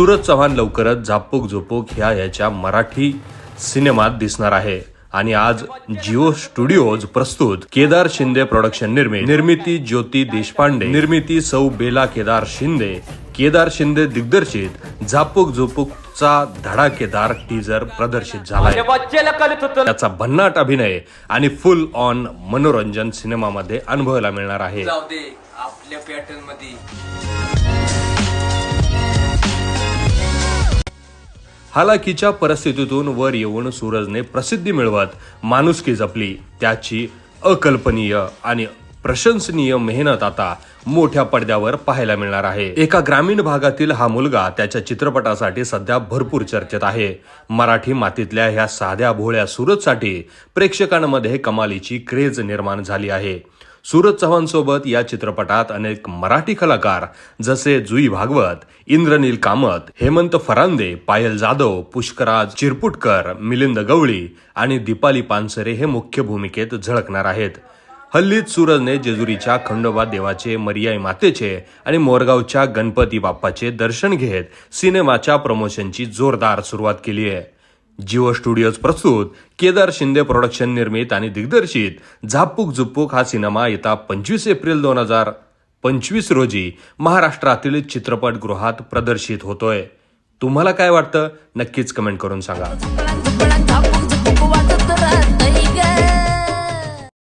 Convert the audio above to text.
सूरज चव्हाण लवकरच झापूक झुपूक ह्या याच्या मराठी सिनेमात दिसणार आहे. आणि आज जिओ स्टुडिओज प्रस्तुत केदार शिंदे प्रोडक्शन निर्मित. निर्मिती ज्योती देशपांडे. निर्मिती सौ बेला केदार शिंदे. केदार शिंदे दिग्दर्शित. झापूक झुपूकचा धडाकेदार टीजर प्रदर्शित झाला बच्चेला कळत होतं. त्याचा भन्नाट अभिनय आणि फुल ऑन मनोरंजन सिनेमामध्ये अनुभवायला मिळणार आहे. आपल्या पॅटर्नमध्ये. हालाकीच्या परिस्थितीतून वर येऊन सूरजने प्रसिद्धी मिळवत माणुसकी जपली. त्याची अकल्पनीय आणि प्रशंसनीय मेहनत आता मोठ्या पडद्यावर पाहायला मिळणार आहे. एका ग्रामीण भागातील हा मुलगा त्याच्या चित्रपटासाठी सध्या भरपूर चर्चेत आहे. मराठी मातीतल्या ह्या साध्या भोळ्या सूरजसाठी प्रेक्षकांमध्ये कमालीची क्रेज निर्माण झाली आहे. सूरज चव्हाणसोबत या चित्रपटात अनेक मराठी कलाकार जसे जुई भागवत इंद्रनील कामत हेमंत फरांदे पायल जाधव पुष्कराज चिरपुटकर मिलिंद गवळी आणि दीपाली पानसरे हे मुख्य भूमिकेत झळकणार आहेत. हल्लीच सूरजने जेजुरीच्या खंडोबा देवाचे मर्याई मातेचे आणि मोरगावच्या गणपती बाप्पाचे दर्शन घेत सिनेमाच्या प्रमोशनची जोरदार सुरुवात केली आहे. जिओ स्टुडिओज प्रस्तुत केदार शिंदे प्रोडक्शन निर्मित आणि दिग्दर्शित. झापूक झुपूक हा सिनेमा येता पंचवीस एप्रिल दोन हजार पंचवीस रोजी महाराष्ट्रातील चित्रपटगृहात प्रदर्शित होतोय. तुम्हाला काय वाटतं? नक्कीच कमेंट करून सांगा.